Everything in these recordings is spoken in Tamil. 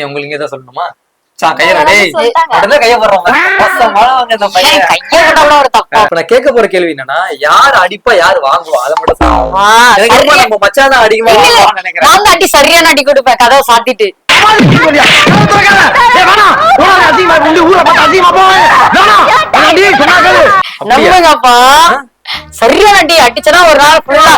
நீங்க உங்களுக்கு ஏதாவது சொல்லணுமா? கேட்க போற கேள்வி என்னன்னா யார் அடிப்பா யார் வாங்குவா? அதை மட்டும் நம்ம மச்சான் தான் நினைக்கிறேன். தான் அடி சரியான அடி கொடுப்பேன். கதவை சாத்திட்டு? நம்புங்கப்பா. சரியான அடி அடிச்சனா ஒரு நாள் ஃபுல்லா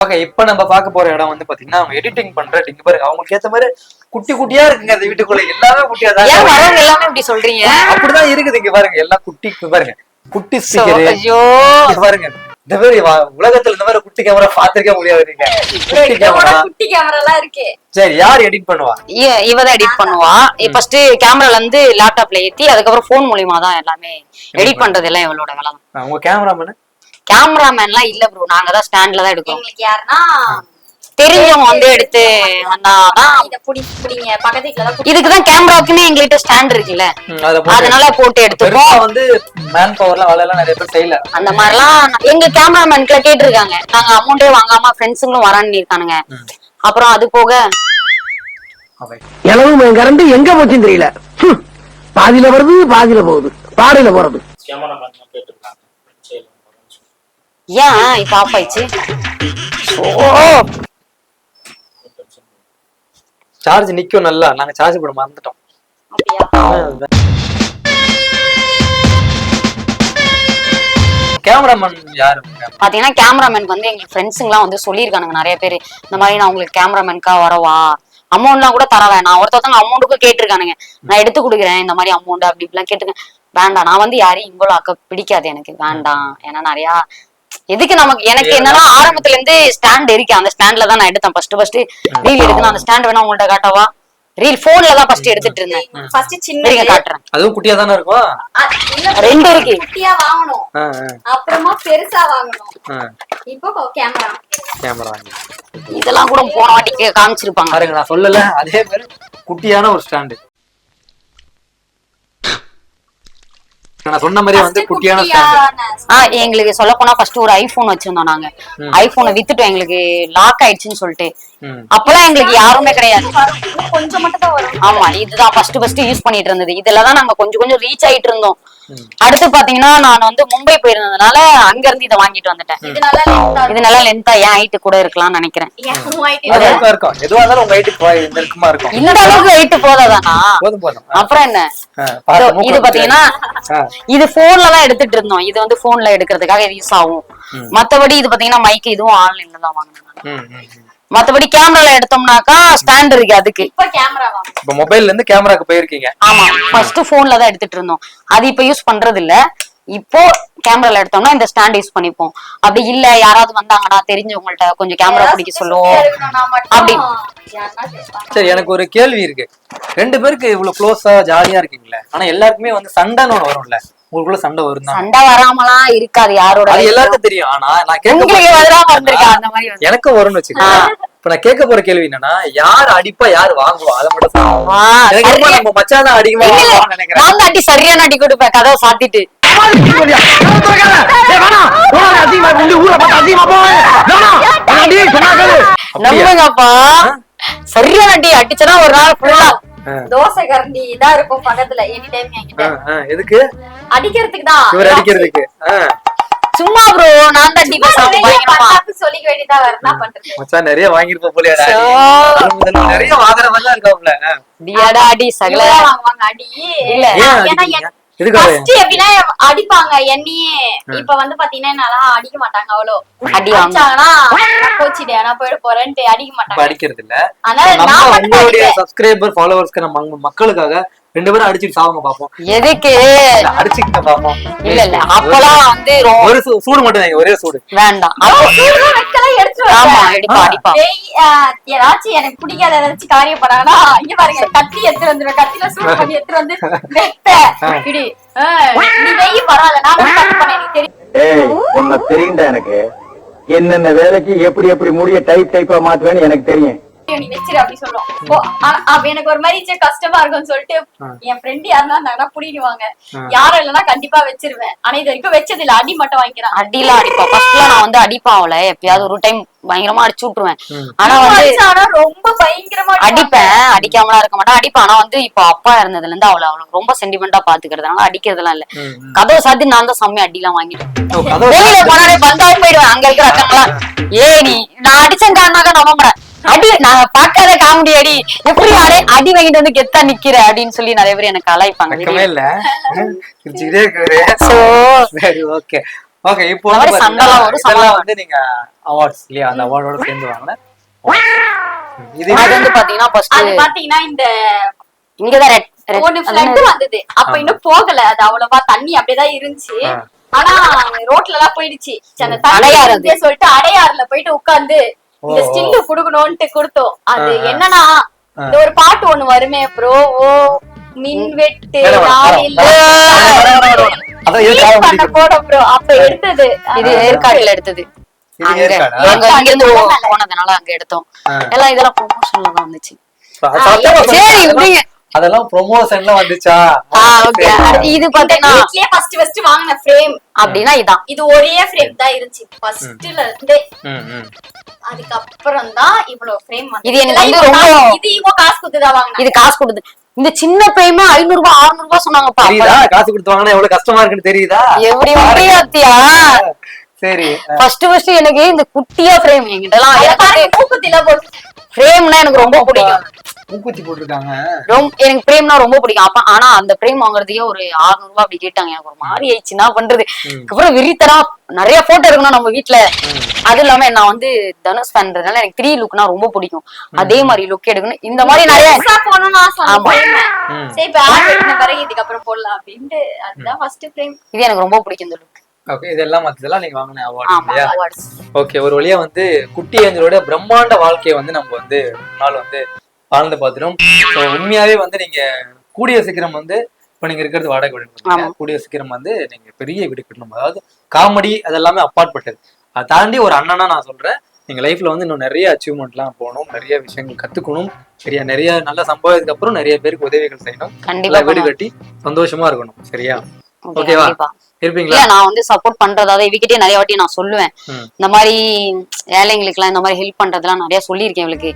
ஓகே இப்ப நம்ம பார்க்க போற இடம் வந்து பாத்தீங்கன்னா அவங்க எடிட்டிங் பண்ற இங்க பாருங்க. அவங்களுக்கு ஏத்த மாதிரி குட்டி குட்டியா இருக்குங்க அந்த வீட்டுக்குள்ள. எல்லாமே குட்டியா தான் ஏன். வரவங்க எல்லாமே இப்படி சொல்றீங்க? அப்படிதான் இருக்குது இங்க பாருங்க. எல்லாம் குட்டி பாருங்க. குட்டி சோ, ஸ்பீக்கர் ஐயோ. பாருங்க. இந்த மாதிரி உலகத்துல இந்த மாதிரி குட்டி கேமரா பாத்திருக்க முடியாது நீங்க. குட்டி கேமரா குட்டி கேமரா எல்லாம் இருக்கு. சரி யார் எடிட் பண்ணுவா? இவ தான் எடிட் பண்ணுவா. ஃபர்ஸ்ட் கேமரால இருந்து லேப்டாப்ல ஏத்தி அதுக்கப்புறம் போன் மூலியமா தான் எல்லாமே எடிட் பண்றது எல்லாம் இவளோட வேலை உங்க கேமராமேன் கேமராமேன்லாம் இல்ல ப்ரோ நாங்க தான் ஸ்டாண்ட்ல தான் எடுக்கிறோம். எங்களுக்கு யாருன்னா தெரிஞ்சவங்க வந்து எடுத்து வந்தாதான் இத புடி புடிங்க. பக்கத்து வீட்டுல தான் இதுக்கு தான் கேமராக்குன்னு எங்ககிட்ட ஸ்டாண்ட் இருக்குல்ல. அதனால போட்டு எடுத்துப்போம் வந்து மேன் பவர்லாம் வேலை எல்லாம் நிறைய பேர் செய்யல. அந்த மாதிரிலாம் எங்க கேமராமேன்ல கேட்டிருக்காங்க. நாங்க அமௌண்டே வாங்காம ஃப்ரெண்ட்ஸுங்களும் வரான்னு இருக்கானுங்க அப்புறம் அது போக அவை. இளவு மயங்கரண்டு எங்க போச்சுன்னு தெரியல. பாதியில வருது பாதியில போகுது. பாடையில போறது. ஏன் இப்ப ஆஃப் ஆயிடுச்சு? சார்ஜ் நிக்கும் நல்லா. நாங்க சார்ஜ் போட மறந்துட்டோம். கேமராமேன் யாரு? பாத்தீங்கன்னா கேமராமேனுக்கு வந்து எங்க ஃப்ரெண்ட்ஸுங்கலாம் வந்து சொல்லியிருக்கானுங்க நிறைய பேர். இந்த மாதிரி நான் உங்களுக்கு கேமராமேனுக்கா வரவா? அமௌண்ட்லாம் கூட தர வேணாம் ஒருத்தவங்க அமௌண்ட்டுக்கும் கேட்டிருக்கானுங்க. நான் எடுத்து கொடுக்குறேன். இந்த மாதிரி அமௌண்ட் அப்படி இப்படிலாம் கேட்டுருக்கேன். வேண்டாம். நான் வந்து யாரையும் இன்வால்வ் ஆக்க பிடிக்காது எனக்கு. வேண்டாம். ஏன்னா நிறையா எதுக்கு நமக்கு எனக்கு என்னன்னா ஆரம்பத்துல இருந்து ஸ்டாண்ட் இருக்கு அந்த ஸ்டாண்ட்ல தான் நான் எடுத்தேன் ஃபர்ஸ்ட் ஃபர்ஸ்ட் ரீல் எடுக்கணும் அந்த ஸ்டாண்ட் வேணா உங்கள்ட்ட காட்டவா? ரீல் போன்ல தான் ஃபர்ஸ்ட் எடுத்துட்டு இருந்தேன். ஃபர்ஸ்ட் சின்ன காட்டுறேன். அதுவும் குட்டியா தானே இருக்கும்? ரெண்டு இருக்கு. குட்டியா வாங்கணும். அப்புறமா பெருசா வாங்கணும். இப்போ கேமரா கேமரா இதெல்லாம் கூட போன வாட்டிக்கு காமிச்சிருப்பாங்க. பாருங்க நான் சொல்லல. அதே மாதிரி குட்டியான ஒரு ஸ்டாண்டு நான் சொன்ன மாதிரி வந்து குட்டியான ஸ்டாண்டு ஆ எங்களுக்கு சொல்ல போனா ஃபர்ஸ்ட் ஒரு ஐபோன் வச்சிருந்தோம் நாங்க. ஐபோனை வித்துட்டோம் எங்களுக்கு லாக் ஆயிடுச்சுன்னு சொல்லிட்டு. அப்பெல்லாம் எங்களுக்கு யாருமே கிடையாது. கொஞ்சம் மட்டும் தான் வரும். ஆமா இதுதான் ஃபர்ஸ்ட் ஃபர்ஸ்ட் யூஸ் பண்ணிட்டு இருந்தது. இதுல தான் நாங்க கொஞ்சம் கொஞ்சம் ரீச் ஆயிட்டு இருந்தோம். அடுத்து பாத்தீங்கன்னா நான் வந்து மும்பை போயிருந்ததுனால அங்க இருந்து இதை வாங்கிட்டு வந்துட்டேன். இது நல்லா லென்த்தா என் ஹைட்டு கூட இருக்கலாம்னு நினைக்கிறேன். இந்த அளவுக்கு ஹைட்டு போதாதானா? போதும் போதும். அப்புறம் என்ன? இதோ பாத்தீங்கன்னா. இது போன்ல தான் எடுத்துட்டு இருந்தோம். இது வந்து போன்ல எடுக்கிறதுக்காக யூஸ் ஆகும். மத்தபடி இது பாத்தீங்கன்னா மைக் இதுவும் ஆன்லைன்ல தான் ம். மத்தபடி கேமரால எடுத்தோம்னாக்கா ஸ்டாண்ட் இருக்கு அதுக்கு. இப்ப கேமரா வாங்கணும் இப்ப மொபைல்ல இருந்து கேமராக்கு போயிருக்கீங்க. ஆமா. ஃபர்ஸ்ட் போன்ல தான் எடுத்துட்டு இருந்தோம். அது இப்ப யூஸ் பண்றது இல்ல இப்போ கேமரால எடுத்தோம்னா இந்த ஸ்டாண்ட் யூஸ் பண்ணிப்போம். அப்படி இல்ல யாராவது வந்தாங்கன்னா தெரிஞ்சவங்கள்ட்ட கொஞ்சம் கேமரா பிடிக்க சொல்லுவோம். அப்படி. சரி எனக்கு ஒரு கேள்வி இருக்கு. ரெண்டு பேருக்கு இவ்வளவு க்ளோஸா ஜாலியா இருக்கீங்களே ஆனா எல்லாருக்குமே வந்து சண்டைன்னு ஒண்ணு வரும்ல. உங்களுக்குள்ள சண்டை வரும் சண்டை வராமலாம் இருக்காது யாரோட அது எல்லாருக்கும் தெரியும். ஆனா நான் உங்களுக்கு வராம வந்திருக்கா அந்த மாதிரி வந்து. எனக்கும் வரும்னு வச்சுக்கோங்க. இப்ப நான் கேட்க போற கேள்வி என்னன்னா யார் அடிப்பா யார் வாங்குவா? அதை மட்டும் எனக்கு நம்ம மச்சான் தான். வாங்குவான்னு நினைக்கிறேன். அடி சரியான அடி கொடுப்பேன் கதவை சாத்திட்டு. நம்புங்கப்பா. சரியான அடி அடிச்சனா ஒரு நாள் ஃபுல்லா தோசை கரண்டி தான் இருக்கும் பக்கத்துல எனி டைம் என்கிட்ட எதுக்கு? அடிக்கிறதுக்கு தான். இவர் அடிக்கிறதுக்கு. சும்மா ப்ரோ நான் தான் பேசுறேன் பயங்கரமா சொல்லிக்க வேண்டியதா வேற என்ன பண்றது? மச்சான் நிறைய வாங்கிருப்ப போலியா சோ. நிறைய வாங்குறவங்க இருக்காப்ல. ஆ. அடியாடா அடி சகல. வாங்குவாங்க அடி. இல்ல. ஏன் ஏன்னா அடிப்பாங்க என்னையே. இப்ப வந்து பாத்தீங்கன்னா என்னால அடிக்க மாட்டாங்க அவ்வளோ. அடி வாங்க. அடிச்சாங்கன்னா கோச்சிடு நான் போயிட போறேன்ட்டு அடிக்க மாட்டாங்க. அடிக்கிறது இல்ல அதனால நம்ம நான் மட்டும் தான் உங்களுடைய அடிப்பேன். சப்ஸ்கிரைபர் ஃபாலோவர்ஸ்க்கு நம்ம மக்களுக்காக ரெண்டு பேரும் அடிச்சுட்டு சாவங்க பாப்போம். எதுக்கு? அடிச்சுக்கிட்ட பாப்போம். இல்ல இல்ல. அப்பெல்லாம் வந்து ஒரு சூடு மட்டும் ஒரே சூடு. வேண்டாம். ஏதாச்சும் எனக்கு பிடிக்காத ஏதாச்சும் காரியம் பண்ணாங்கன்னா இங்க பாருங்க கத்தி எடுத்து வந்துருவேன். கத்தில சூடு பண்ணி எடுத்து வந்து வைப்பேன். இப்படி நீ வெயி பரவாயில்ல நான் வந்து தப்பு பண்ணேன் எனக்கு தெரியும் ஏய் உன்னை தெரியும்டா எனக்கு. என்னென்ன வேலைக்கு எப்படி எப்படி முடிய டைப் டைப்பா மாத்துவேன்னு எனக்கு தெரியும். நீ வச்சிரு அப்படி அப்ப எனக்கு ஒரு மாதிரி சே, கஷ்டமா இருக்கும்னு சொல்லிட்டு. என் ஃப்ரெண்ட் யாருன்னா இருந்தாங்கன்னா புடிடுவாங்க. யாரும் இல்லைன்னா கண்டிப்பா வச்சிருவேன். ஆனா இது வரைக்கும் வச்சது இல்ல அடி மட்டும் வாங்கிக்கிறான் அடிலாம் அடிப்பா. ஃபர்ஸ்ட்ல நான் வந்து அடிப்பா அவளை எப்பயாவது ஒரு டைம் பயங்கரமா அடிச்சு விட்டுருவேன். ம். ஆனா வந்து ஆனா ரொம்ப பயங்கரமா. அடிப்பேன். அடிக்காமலாம் இருக்க மாட்டேன். அடிப்பேன். ஆனா வந்து இப்போ அப்பா இருந்ததுல இருந்து அவளை அவளுக்கு ரொம்ப சென்டிமெண்டா பாத்துக்கிறதுனால அடிக்கிறதுலாம் இல்ல. கதவை சாத்தி நான் தான் செம்மையா வாங்கிட்டேன். வெளியில போனாலே பந்தாவும் போயிடுவேன். அங்க இருக்கிற ஏ நீ நான் அடிச்சேன்டானாக்க நம்ப மாட்டேன் அடி நான் பார்க்காத காமெடி அடி. எப்படி அடே அடி வாங்கிட்டு வந்து கெத்தா நிக்கிற அப்படின்னு சொல்லி நிறைய பேர் எனக்கு வெக்கமே இல்ல. சரி ஓகே ஓகே இப்போ வந்து நீங்க அவார்ட்ஸ் இல்லையா? அந்த அவார்டோட சேர்ந்து வாங்கின இது வந்து பாத்தீங்கன்னா ஃபர்ஸ்ட் அது பாத்தீங்கன்னா இந்த இங்கதான் ரெட் ஒண்ணு ஃபிளட் வந்தது. அப்ப இன்னும் போகல. அது அவ்வளவா தண்ணி அப்படியேதான் இருந்துச்சு. ஆனா ரோட்ல எல்லாம் போயிடுச்சு. சொல்லிட்டு அடையாறுல போயிட்டு உட்கார்ந்து இந்த. ஸ்டில்லு குடுக்கணும்ட்டு கொடுத்தோம். அது. என்னன்னா. இந்த ஒரு பாட்டு ஒண்ணு வருமே ப்ரோ ஓ மின்வெட்டு வேற வா, நாளில் வர, வர, வர, வர, வர. அதான் இது Feel காலம் பண்ண பிடிக்கும். போடும் ப்ரோ அப்ப எடுத்தது. இது ஏற்காடுல எடுத்தது. இது அங்க. இருந்து போனதுனால அங்க எடுத்தோம். எல்லாம் இதெல்லாம் ப்ரொமோஷன்ல வந்துச்சு. சரி அதெல்லாம் ப்ரொமோஷன்ல வந்துச்சா? இது பாத்தீங்கன்னா வீட்லயே ஃபர்ஸ்ட் ஃபர்ஸ்ட் வாங்கின ஃப்ரேம் அப்படின்னா இதான். இது ஒரே ஃப்ரேம் தான் இருந்துச்சு. ஃபர்ஸ்ட்ல இருந்தே. ம், ம். அதுக்கப்புறம் தான் இவ்வளவு ஃப்ரேம் இது எனக்கு வந்து ரொம்ப- இது இவங்க காசு கொடுத்துதான் வாங்கினா இது காசு கொடுத்து. இந்த சின்ன பிரேமே ஐநூறு ரூபாய் அறுநூறு ரூபாய் சொன்னாங்கப்பா. தெரியுதா? காசு கொடுத்து வாங்கினா எவ்வளவு கஷ்டமா இருக்குன்னு தெரியுதா? எப்படி முடியாத்தியா சரி ஃபர்ஸ்ட் ஃபர்ஸ்ட் எனக்கு இந்த குட்டியா பிரேம் என்கிட்ட எல்லாம் அத எனக்கு பாருங்க மூக்குத்தில போட்டு. பிரேம்னா எனக்கு ரொம்ப பிடிக்கும். மூக்குத்தி போட்டிருக்காங்க. ரொம்ப எனக்கு பிரேம்னா ரொம்ப பிடிக்கும். அப்ப ஆனா அந்த பிரேம் வாங்குறதுக்கே ஒரு 600 ரூபாய் அப்படி கேட்டாங்க. எனக்கு ஒரு மாதிரி ஆயிடுச்சு. என்ன பண்றது? அப்புறம் விரித்தரா நிறைய போட்டோ இருக்கணும் நம்ம வீட்ல. அது இல்லாம நான் வந்து தனுஷ் பண்றதுனால எனக்கு த்ரீ லுக்னா ரொம்ப பிடிக்கும். அதே மாதிரி லுக் எடுக்கணும். இந்த மாதிரி நிறைய போகணும்னு ஆசை. சரி இப்ப ஆட் பிறகு இதுக்கப்புறம் போடலாம் அப்படின்ட்டு. அதுதான் ஃபர்ஸ்ட் ஃப்ரேம் இது எனக்கு ரொம்ப பிடிக்கும் இந்த லுக் ஓகே இதெல்லாம் மத்ததெல்லாம் நீங்க வாங்கின அவார்ட். ஓகே ஒரு வழியா வந்து குட்டி ஏஞ்சலோட பிரம்மாண்ட வாழ்க்கையை வந்து நம்ம வந்து நாள் வந்து வாழ்ந்து பார்த்துட்டோம் So, உண்மையாவே வந்து நீங்க கூடிய சீக்கிரம் வந்து இப்ப நீங்க இருக்கிறது வாடகை வீடு. கூடிய சீக்கிரம் வந்து நீங்க பெரிய வீடு கட்டணும். அதாவது காமெடி அதெல்லாமே அப்பாற்பட்டது. அதை தாண்டி ஒரு அண்ணனா நான் சொல்றேன் நீங்க லைஃப்ல வந்து இன்னும் நிறைய அச்சீவ்மெண்ட்லாம் போகணும் நிறைய விஷயங்கள் கத்துக்கணும். சரியா? நிறைய நல்ல சம்பாதிச்சதுக்கு அப்புறம் நிறைய பேருக்கு உதவிகள் செய்யணும். கண்டிப்பா வீடு கட்டி சந்தோஷமா இருக்கணும். சரியா? ஓகேவா. இருப்பீங்களா? நான் வந்து சப்போர்ட் பண்றதாவது இவகிட்டே நிறைய வாட்டி நான் சொல்லுவேன். இந்த மாதிரி ஏழைங்களுக்கு எல்லாம் இந்த மாதிரி ஹெல்ப் பண்றதெல்லாம் நிறைய சொல்லியிருக்கேன் இவளுக்கு.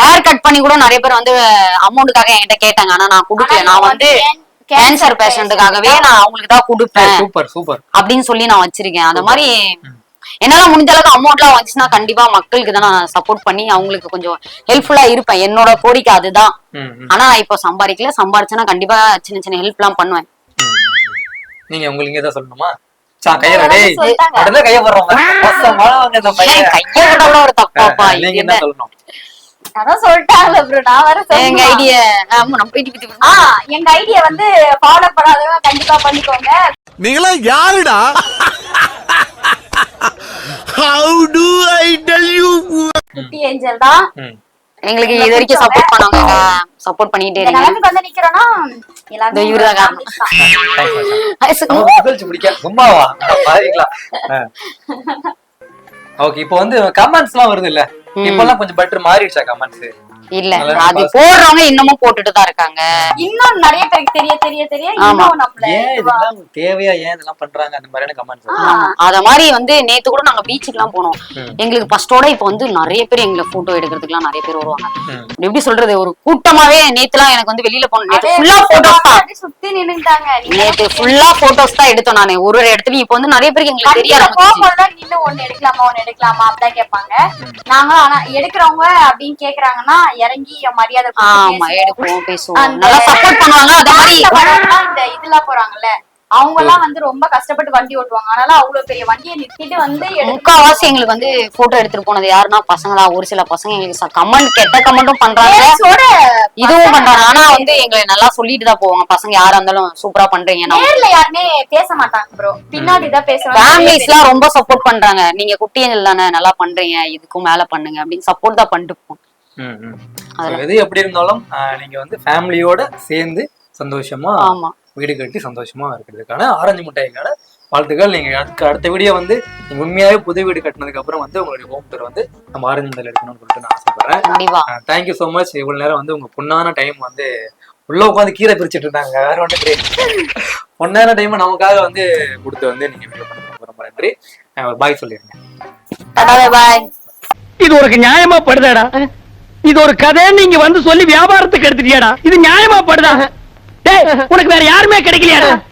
ஹேர் கட் பண்ணி கூட நிறைய பேர் வந்து அமௌண்ட்டுக்காக என்கிட்ட கேட்டாங்க. ஆனா நான் கொடுக்கல. நான் வந்து கேன்சர் பேஷண்ட்டுக்காகவே நான் அவங்களுக்கு தான் கொடுப்பேன். சூப்பர் சூப்பர் அப்படின்னு சொல்லி நான் வச்சிருக்கேன். அந்த மாதிரி என்னால முடிஞ்ச அளவுக்கு அமௌண்ட் எல்லாம் வந்துச்சுன்னா கண்டிப்பா மக்களுக்கு தான் நான் சப்போர்ட் பண்ணி அவங்களுக்கு கொஞ்சம் ஹெல்ப்ஃபுல்லா இருப்பேன். என்னோட கோரிக்கை அதுதான். ஆனா இப்போ சம்பாதிக்கல. சம்பாரிச்சேன்னா கண்டிப்பா சின்ன சின்ன ஹெல்ப் எல்லாம் பண்ணுவேன். நீங்க உங்களுக்கு ஏதாவது சொல்லணுமா? எங்க ஐடியா வந்து ஃபாலோ பண்ணாதவங்க கண்டிப்பா பண்ணிக்கோங்க. நீங்களா யாருடா? How do I tell you குட்டி ஏஞ்சல் தான். ம். எங்களுக்கு இது வரைக்கும் சப்போர்ட் பண்ணவங்க சப்போர்ட் பண்ணிட்டே இருங்க வந்து நிக்கிறோம்னா எல்லாருமே இந்த இவருதான் காரணம். ஓகே இப்போ வந்து கமெண்ட்ஸ் எல்லாம் வருது இல்ல இப்பெல்லாம் கொஞ்சம் பெட்டர் மாறிடுச்சா கமெண்ட்ஸ் இல்ல அது. போடுறவங்க இன்னமும் போட்டுட்டு தான் இருக்காங்க. இன்னும் நிறைய பேருக்கு தெரிய தெரிய தெரிய. இன்னும் நம்மள ஏன் இதெல்லாம் உங்களுக்கு தேவையா? ஏன் இதெல்லாம் பண்றாங்க? அந்த மாதிரியான கமெண்ட்ஸ். அத மாதிரி வந்து நேத்து கூட நாங்க பீச்சுக்கு எல்லாம் போனோம். எங்களுக்கு ஃபர்ஸ்டோட இப்ப வந்து நிறைய பேர் எங்களை போட்டோ எடுக்கிறதுக்கு நிறைய பேர் வருவாங்க. எப்படி சொல்றது? ஒரு கூட்டமாவே நேத்துலாம் எனக்கு வந்து வெளியில போனோம் நேத்து ஃபுல்லா போட்டோஸ் தான். சுத்தி நின்னுட்டாங்க நேத்து ஃபுல்லா போட்டோஸ் தான் எடுத்தோம் நானு. ஒரு ஒரு இடத்துலயும் இப்ப வந்து நிறைய பேருக்கு எங்களுக்கு தெரிய வண்டியில ஆரம்பிச்சு போகும்போதுதான் நின்னு ஒண்ணு எடுக்கலாமா ஒண்ணு எடுக்கலாமா அப்படிதான் கேட்பாங்க. நாங்க ஆனா எடுக்கிறவங்க அப்படின்னு கேக்குறாங்கன்னா இறங்கி மரியாதை ஆமா பேசுவோம். எடுப்போம் பேசுவோம். அந்த- நல்லா சப்போர்ட் பண்ணுவாங்க அத மாதிரி காட்டுல வரவங்கலாம் இந்த இதுல போறாங்கல்ல அவங்க எல்லாம் வந்து ரொம்ப கஷ்டப்பட்டு வண்டி ஓட்டுவாங்க. அதனால அவ்வளவு பெரிய வண்டியை நிறுத்திட்டு வந்து முக்காவாசி எங்களுக்கு வந்து போட்டோ எடுத்துட்டு போனது யாருன்னா பசங்க தான் ஒரு சில பசங்க எங்களுக்கு கமெண்ட் கெட்ட கமெண்ட்டும் பண்றாங்க. இதுவும் பண்றாங்க. ஆனா வந்து எங்களை நல்லா சொல்லிட்டு தான் போவாங்க. பசங்க யாரா இருந்தாலும் சூப்பரா பண்றீங்க. நேர்ல யாருமே பேச மாட்டாங்க ப்ரோ பின்னாடி தான் பேசுவாங்க. ஃபேமிலிஸ் எல்லாம் ரொம்ப சப்போர்ட் பண்றாங்க. நீங்க குட்டியங்கள் தானே நல்லா பண்றீங்க. இதுக்கும் மேல பண்ணுங்க அப்படின்னு சப்போர்ட் தான் பண்ணிட்டு எது எப்படி இருந்தாலும் நீங்க வந்து ஃபேமிலியோட சேர்ந்து சந்தோஷமா ஆமா. வீடு கட்டி சந்தோஷமா இருக்கிறதுக்கான ஆரஞ்சு மிட்டாய்க்கான வாழ்த்துக்கள். நீங்க அடுத்த அடுத்த வீடியோ வந்து உண்மையாவே புது வீடு கட்டினதுக்கு அப்புறம் வந்து உங்களுடைய ஹோம் டூர் வந்து நம்ம ஆரஞ்சந்தில் எடுக்கணும்னு சொல்லிட்டு நான் ஆசைப்படுறேன். தேங்க்யூ ஸோ மச் இவ்வளவு நேரம் வந்து உங்க பொண்ணான டைம் வந்து உள்ள உட்காந்து கீரை பிரிச்சுட்டு இருந்தாங்க. வேற ஒன்றும் கிடையாது பொண்ணான டைம் நமக்காக வந்து கொடுத்து வந்து நீங்க வீடியோ பண்ண ரொம்ப நன்றி ஒரு பாய் சொல்லிருங்க இது உனக்கு நியாயமா படுதாடா? இது ஒரு கதைன்னு நீங்க வந்து சொல்லி வியாபாரத்துக்கு எடுத்துட்டியாடா? இது நியாயமா படுதா உனக்கு வேற யாருமே கிடைக்கலையாடா?